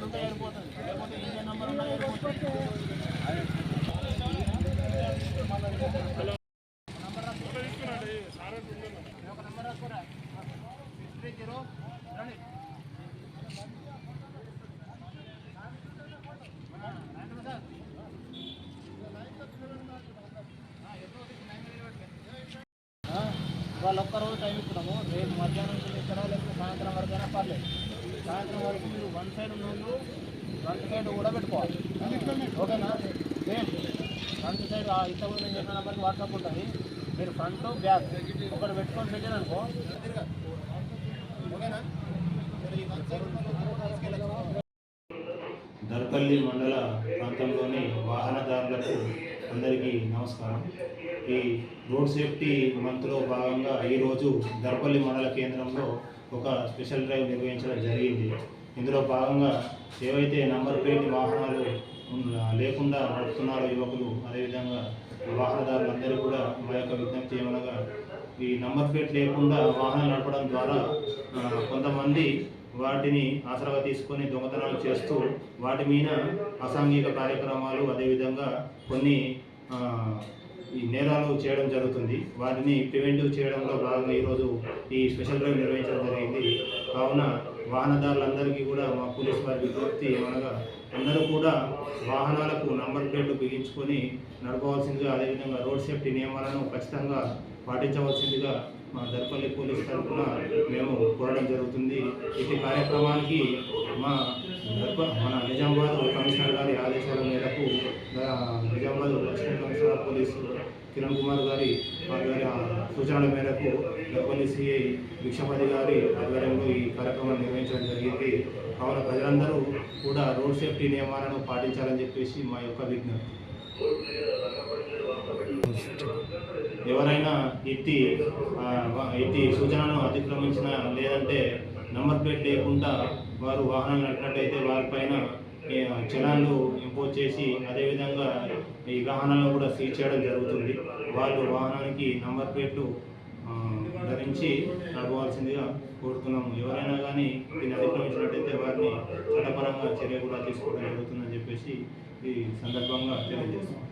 Card ఉంటే వెళ్ళిపోతుంది లేకపోతే ఇంజన్ నెంబర్ ఉన్నా వాళ్ళు ఒక్కరోజు టైం ఇస్తున్నాము. రేపు మధ్యాహ్నం నుంచి ఇక్కడ లేకపోతే సాయంత్రం వరకు అయినా పర్లేదు. సాయంత్రం వరకు మీరు వన్ సైడ్ ఉన్నోళ్ళు ఫ్రంట్ సైడ్ కూడా పెట్టుకోవాలి ఓకేనా? సేమ్ ఫ్రంట్ సైడ్ ఆ ముందు నేను చెప్పిన నెంబర్కి వాట్సాప్ ఉంటుంది. మీరు ఫ్రంట్ బ్యాక్ ఒకటి పెట్టుకొని పెట్టారు అనుకో ఓకేనా? దర్పల్లి మండల ప్రాంతంలోని వాహనదారులకు అందరికీ నమస్కారం. ఈ రోడ్ సేఫ్టీ మంత్లో భాగంగా ఈరోజు దర్పల్లి మండల కేంద్రంలో ఒక స్పెషల్ డ్రైవ్ నిర్వహించడం జరిగింది. ఇందులో భాగంగా ఏవైతే నంబర్ ప్లేట్ వాహనాలు లేకుండా నడుపుతున్నారో యువకులు అదేవిధంగా వాహనదారులందరూ కూడా మా యొక్క విజ్ఞప్తి ఏమనగా ఈ నంబర్ ప్లేట్ లేకుండా వాహనాలు నడపడం ద్వారా కొంతమంది వాటిని ఆసరాగా తీసుకొని దొంగతనాలు చేస్తూ వాటి మీద అసాంఘిక కార్యక్రమాలు అదేవిధంగా కొన్ని ఈ నేరాలు చేయడం జరుగుతుంది. వాటిని ప్రివెంటివ్ చేయడంలో భాగంగా ఈరోజు ఈ స్పెషల్ డ్రైవ్ నిర్వహించడం జరిగింది. కావున వాహనదారులందరికీ కూడా మా పోలీస్ వారి విజ్ఞప్తి ఏమనగా అందరూ కూడా వాహనాలకు నంబర్ ప్లేట్లు బిగించుకొని నడపవలసిందిగా అదేవిధంగా రోడ్ సేఫ్టీ నియమాలను ఖచ్చితంగా పాటించవలసిందిగా మా దర్పల్లి పోలీస్ తరఫున మేము కోరడం జరుగుతుంది. ఇటు కార్యక్రమానికి మా దర్ప మన నిజామాబాద్ కమిషనర్ గారి ఆదేశాల మేరకు నిజామాబాద్ అసిస్టెంట్ పోలీసు కిరణ్ కుమార్ గారి వారి సూచనల మేరకు దర్పల్లి సిఐ భిక్షపతి గారి ఆధ్వర్యంలో ఈ కార్యక్రమాన్ని నిర్వహించడం జరిగింది. కావున ప్రజలందరూ కూడా రోడ్ సేఫ్టీ నియమాలను పాటించాలని చెప్పేసి మా యొక్క విజ్ఞప్తి. ఎవరైనా ఇట్టి ఆ, ఇట్టి సూచనను అతిక్రమించిన లేదంటే నంబర్ ప్లేట్ లేకుండా వారు వాహనం నడిపినట్టయితే వారిపైన చలాన్లు ఇంపోజ్ చేసి అదేవిధంగా ఈ వాహనాలను కూడా సీజ్ చేయడం జరుగుతుంది. వాళ్ళు వాహనానికి నంబర్ ప్లేట్లు ధరించి నడవాల్సిందిగా కోరుతున్నాము. ఎవరైనా కానీ దీన్ని అతిక్రమించినట్టయితే వారిని చట్టపరంగా చర్య కూడా తీసుకోవడం జరుగుతుందని చెప్పేసి ఈ సందర్భంగా తెలియజేస్తున్నాం.